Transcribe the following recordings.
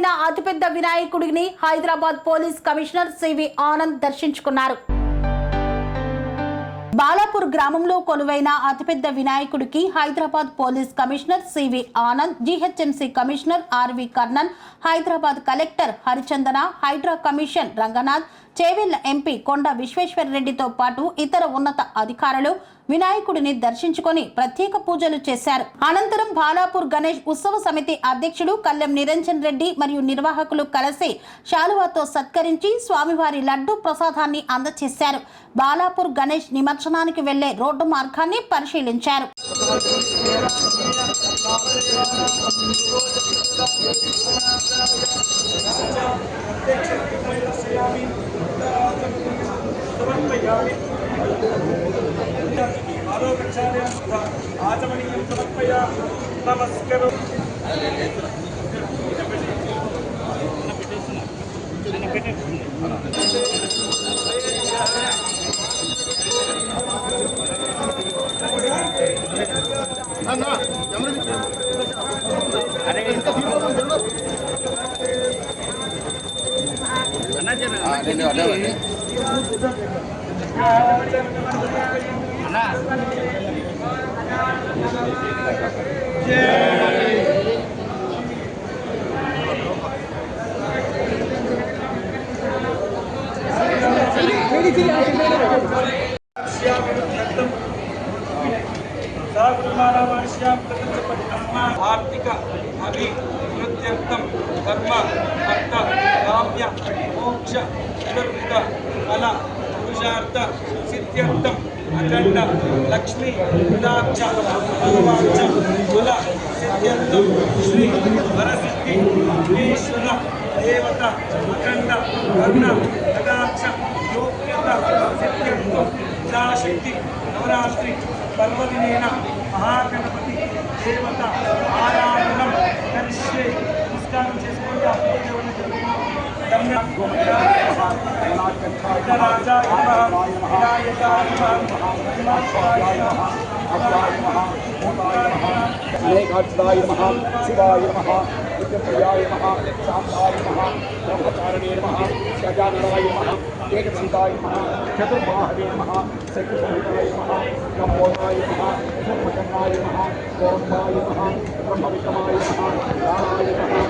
అయిన అతిపెద్ద వినాయకుడిని Hyderabad police commissioner C V Anand దర్శించుకున్నారు. బాలాపూర్ గ్రామంలో కొలువైన అతిపెద్ద వినాయకుడికి Hyderabad police commissioner C V Anand GHMC commissioner R V Karnan Hyderabad collector Harichandana HYDRAA commission Ranganath Chevella MP Konda Vishweshwar రెడ్డితో పాటు ఇతర ఉన్నత అధికారులు వినాయకుడిని దర్శించుకొని ప్రత్యేక పూజలు చేశారు. అనంతరం బాలాపూర్ గణేష్ ఉత్సవ సమితి అధ్యక్షుడు కల్లెం నిరంజన్ రెడ్డి మరియు నిర్వాహకులు కలిసి శాలువాతో సత్కరించి స్వామివారి లడ్డు ప్రసాదాన్ని అందజేశారు బాలాపూర్ గణేష్ నిమజ్జనానికి వెళ్ళే రోడ్డు మార్గాన్ని పరిశీలించారు. సమర్పయామి ఆరోగ్యచార్యం ఆచమనీయం సమర్పయామి నమస్కారం ఆర్థిక అభివృద్ధ్యర్థం ధర్మ అర్థ కామ్య మోక్ష చతుర్విధ ఫల పురుషార్థ సిద్ధ్యర్థం అఖండ లక్ష్మి విదాక్ష భగవాక్ష కుల సిద్ధ్యంతం శ్రీ వరసిద్ధి ఈశ్వర దేవత అఖండ కర్ణ కటాక్ష యోగ్యత సిద్ధ్యంతం ఇచ్చాశక్తి నవరాత్రి పర్వదినేన మహాగణపతి దేవత ఆరాధనం కలిసి నమస్కారం చేసుకోండి ఆ పూజ अनेकाक्षराय नमः शिवाय नमः विद्यप्रियाय नमः शान्ताय नमः ब्रह्मचारिणे नमः गजाननाय नमः एकदन्ताय नमः चतुर्बाहवे नमः शक्तिसहिताय नमः लम्बोदाय नमः धर्मचन्नाय नमः गौरवाय नमः ब्रह्मविक्रमाय नमः नमः नमः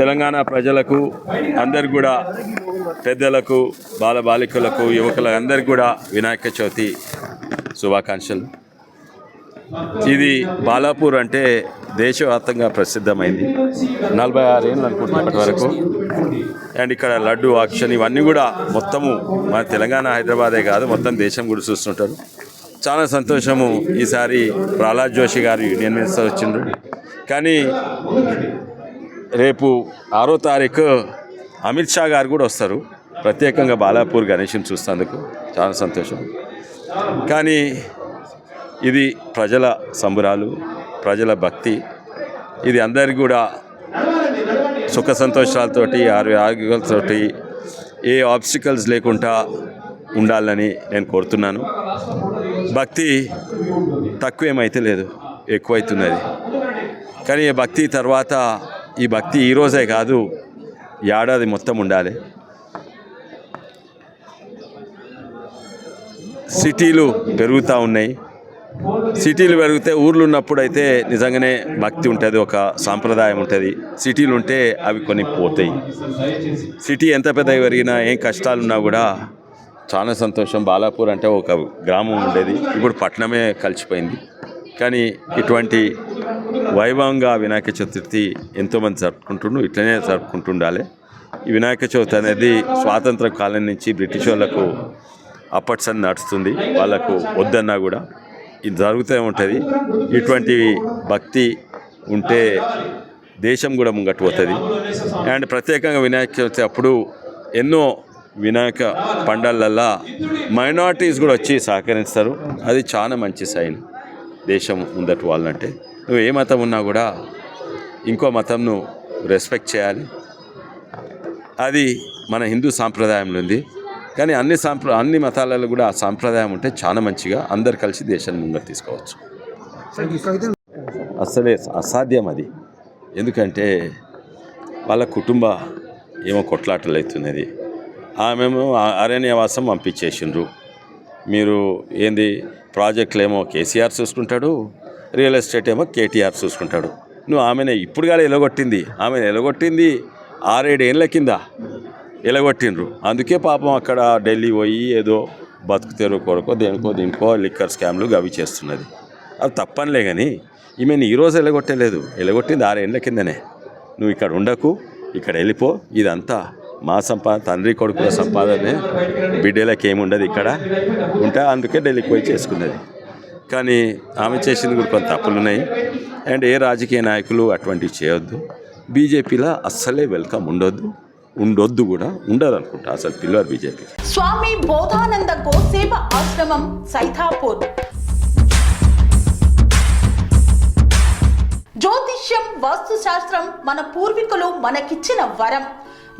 తెలంగాణ ప్రజలకు అందరు కూడా పెద్దలకు బాలబాలికలకు యువకులకు అందరికి కూడా వినాయక చవితి శుభాకాంక్షలు. ఇది బాలాపూర్ అంటే దేశవ్యాప్తంగా ప్రసిద్ధమైంది. నలభై ఆరు ఏళ్ళు అనుకుంటున్నప్పటి వరకు. అండ్ ఇక్కడ లడ్డు ఆక్షన్ ఇవన్నీ కూడా మొత్తము మన తెలంగాణ హైదరాబాదే కాదు మొత్తం దేశం కూడా చూస్తుంటారు. చాలా సంతోషము. ఈసారి ప్రహ్లాద్ జోషి గారు యూనియన్ మినిస్టర్ వచ్చిండ్రు. కానీ రేపు ఆరో తారీఖు అమిత్ షా గారు కూడా వస్తారు. ప్రత్యేకంగా బాలాపూర్ గణేష్ని చూస్తేందుకు చాలా సంతోషం. కానీ ఇది ప్రజల సంబరాలు ప్రజల భక్తి. ఇది అందరికి కూడా సుఖ సంతోషాలతోటి ఆరోగ్యాలతోటి ఏ ఆబ్స్టికల్స్ లేకుండా ఉండాలని నేను కోరుతున్నాను. భక్తి తక్కువేమైతే లేదు ఎక్కువైతున్నది. కానీ భక్తి తర్వాత ఈ భక్తి ఈరోజే కాదు ఏడాది మొత్తం ఉండాలి. సిటీలు పెరుగుతూ ఉన్నాయి. సిటీలు పెరిగితే ఊర్లు ఉన్నప్పుడు అయితే నిజంగానే భక్తి ఉంటుంది ఒక సాంప్రదాయం ఉంటుంది. సిటీలు ఉంటే అవి కొన్ని పోతాయి. సిటీ ఎంత పెద్దగా పెరిగినా ఏం కష్టాలున్నా కూడా చాలా సంతోషం. బాలాపూర్ అంటే ఒక గ్రామం ఉండేది. ఇప్పుడు పట్టణమే కలిసిపోయింది. కానీ ఇటువంటి వైభవంగా వినాయక చతుర్థి ఎంతోమంది జరుపుకుంటుండ్రు ఇట్లనే జరుపుకుంటుండాలి. ఈ వినాయక చవితి అనేది స్వాతంత్ర కాలం నుంచి బ్రిటిష్ వాళ్ళకు అప్పట్సన్ నడుస్తుంది. వాళ్ళకు వద్దన్నా కూడా ఇది జరుగుతూ ఉంటుంది. ఇటువంటి భక్తి ఉంటే దేశం కూడా ముంగట్టు పోతుంది. అండ్ ప్రత్యేకంగా వినాయక చవితి అప్పుడు ఎన్నో వినాయక పండాలల్లా మైనారిటీస్ కూడా వచ్చి సహకరిస్తారు. అది చాలా మంచి సైన్. దేశం ముందటి వాళ్ళంటే నువ్వు ఏ మతం ఉన్నా కూడా ఇంకో మతంను రెస్పెక్ట్ చేయాలి. అది మన హిందూ సాంప్రదాయంలో ఉంది. కానీ అన్ని సాంప్ర అన్ని మతాలలో కూడా ఆ సాంప్రదాయం ఉంటే చాలా మంచిగా అందరు కలిసి దేశాన్ని ముందర తీసుకోవచ్చు. అసలే అసాధ్యం అది. ఎందుకంటే వాళ్ళ కుటుంబ ఏమో కొట్లాటలు అవుతున్నది. ఆమెమో అరణ్యవాసం పంపించేసిండ్రు. మీరు ఏంది ప్రాజెక్టులు ఏమో కేసీఆర్ చూసుకుంటాడు రియల్ ఎస్టేట్ ఏమో కేటీఆర్ చూసుకుంటాడు. నువ్వు ఆమెనే ఇప్పుడు కాదు ఎలగొట్టింది. ఆమెను ఎలగొట్టింది ఆరేడేళ్ళ కింద ఎలగొట్టిండ్రు. అందుకే పాపం అక్కడ ఢిల్లీ పోయి ఏదో బతుకు తెరువు కొరకో దేనికో దీనికో లిక్కర్ స్కామ్లు అవి చేస్తున్నది. అది తప్పనిలే కానీ ఈమెను ఈరోజు ఎలగొట్టలేదు. ఎలగొట్టింది ఆరేళ్ళ కిందనే. నువ్వు ఇక్కడ ఉండకు ఇక్కడ వెళ్ళిపో ఇదంతా మా సంపాదన తండ్రి కొడుకుల సంపాదనే బిడ్డలకి ఏముండదు ఇక్కడ. ఉంటే అందుకే ఢిల్లీకి పోయి చేసుకున్నది కానీ ఆమె చేసింది కూడా కొంత తప్పులు ఉన్నాయి అండ్ ఏ రాజకీయ నాయకులు అటువంటివి చేయొద్దు. బీజేపీలో అస్సలే వెల్కమ్ ఉండొద్దు. ఉండొద్దు కూడా ఉండదు అనుకుంటా అసలు పిల్లలు బీజేపీ. స్వామి బోధానంద గోసేవ ఆశ్రమం సైథాపూర్ జ్యోతిష్యం వాస్తు శాస్త్రం మన పూర్వీకులు మనకిచ్చిన వరం.